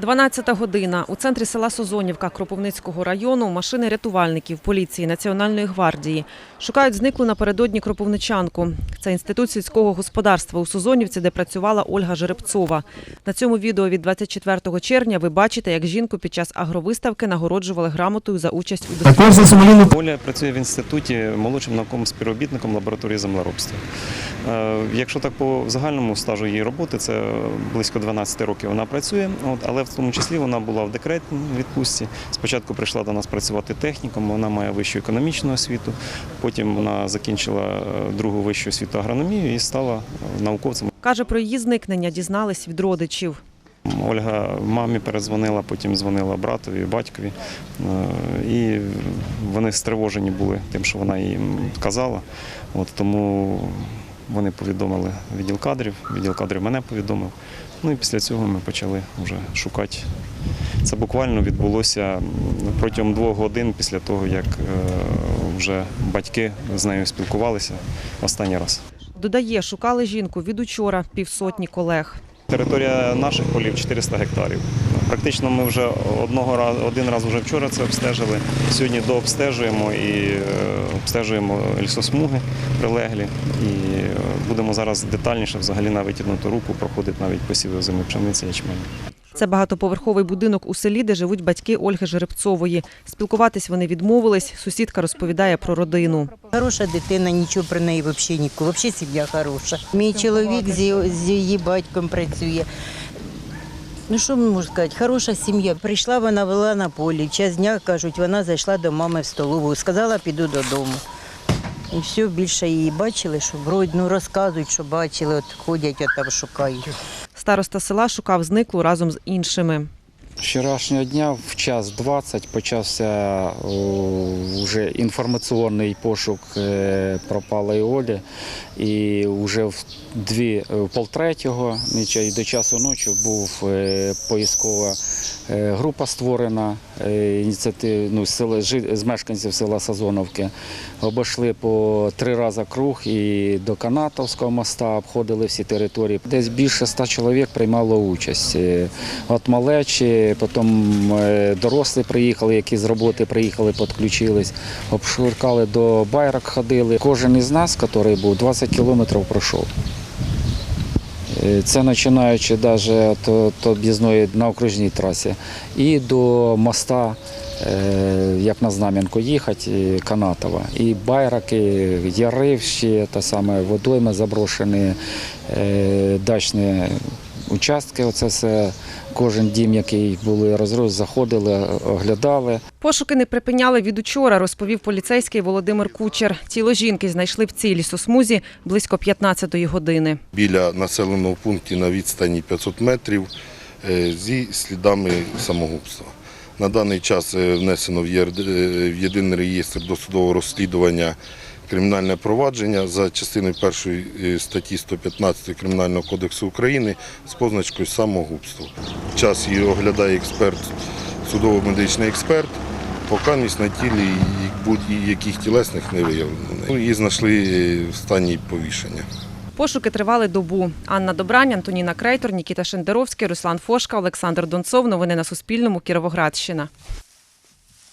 12 година. У центрі села Созонівка Кропивницького району машини рятувальників, поліції, Національної гвардії шукають зниклу напередодні кропивничанку. Це інститут сільського господарства у Созонівці, де працювала Ольга Жеребцова. На цьому відео від 24 червня ви бачите, як жінку під час агровиставки нагороджували грамотою за участь у дослідженні. Оля працює в інституті молодшим науковим співробітником лабораторії землеробства. Е, Якщо так по загальному стажу її роботи, це близько 12 років вона працює, але в тому числі вона була в декретній відпустці. Спочатку прийшла до нас працювати техніком, вона має вищу економічну освіту, потім вона закінчила е, другу вищу освіту агрономію і стала науковцем. Каже, про її зникнення дізнались від родичів. Ольга мамі передзвонила, потім дзвонила братові, батькові. Е, І вони стривожені були тим, що вона їм казала. От тому вони повідомили відділ кадрів, відділ кадрів мене повідомив. Ну і після цього ми почали вже шукати. Це буквально відбулося протягом двох годин після того, як е, вже батьки з нею спілкувалися останній раз. Додає, шукали жінку від учора півсотні колег. Територія наших полів 400 гектарів. Практично ми вже одного разу, один раз вже вчора це обстежили. Сьогодні дообстежуємо і е, обстежуємо лісосмуги прилеглі. І е, будемо зараз детальніше взагалі на витягнуту руку проходить навіть посіви зими пшениці ячменю. Це багатоповерховий будинок у селі, де живуть батьки Ольги Жеребцової. Спілкуватись вони відмовились. Сусідка розповідає про родину. Хороша дитина, нічого про неї взагалі ніколи. Взагалі сім'я хороша. Мій чоловік з її батьком працює. Ну що можна сказати, хороша сім'я. Прийшла вона вела на полі. В час дня кажуть, вона зайшла до мами в столову. Сказала, піду додому. І все, більше її бачили, що вроді ну, розказують, що бачили, от ходять, от там шукають. Староста села шукав зниклу разом з іншими. Вчорашнього дня в час 20 почався вже інформаційний пошук е, пропалої Олі. І вже в дві е, полтретього і до часу ночі був е, поїскова е, група створена ініціатив, ну, з, мешканців села Сазоновки. Обійшли по три рази круг і до Канатовського моста обходили всі території. Десь більше ста чоловік приймало участь. От малечі, потім е, дорослі приїхали, які з роботи приїхали, підключились, обшуркали до байрак, ходили. Кожен із нас, який був 20 кілометрів пройшов. Е, Це починаючи навіть від об'їзної на окружній трасі і до моста, е, як на Знам'янку їхати, Канатова. І байраки, яри ще та саме водойми заброшені, дачні участки. Оце все, кожен дім, який були розроз, заходили, оглядали. Пошуки не припиняли від учора, розповів поліцейський Володимир Кучер. Тіло жінки знайшли в цій лісосмузі близько 15-ї години. біля населеного пункту на відстані 500 метрів е, зі слідами самогубства. На даний час е, внесено е, в єдиний реєстр досудового розслідування кримінальне провадження за частиною першої е, статті 115 Кримінального кодексу України з позначкою самогубство. Час її оглядає експерт, судово-медичний експерт. Поки на тілі будь-яких тілесних не виявлено. Ну, Її знайшли в стані повішення. Пошуки тривали добу. Анна Добрань, Антоніна Крейтор, Нікіта Шендеровський, Руслан Фошка, Олександр Донцов. Новини на Суспільному. Кіровоградщина.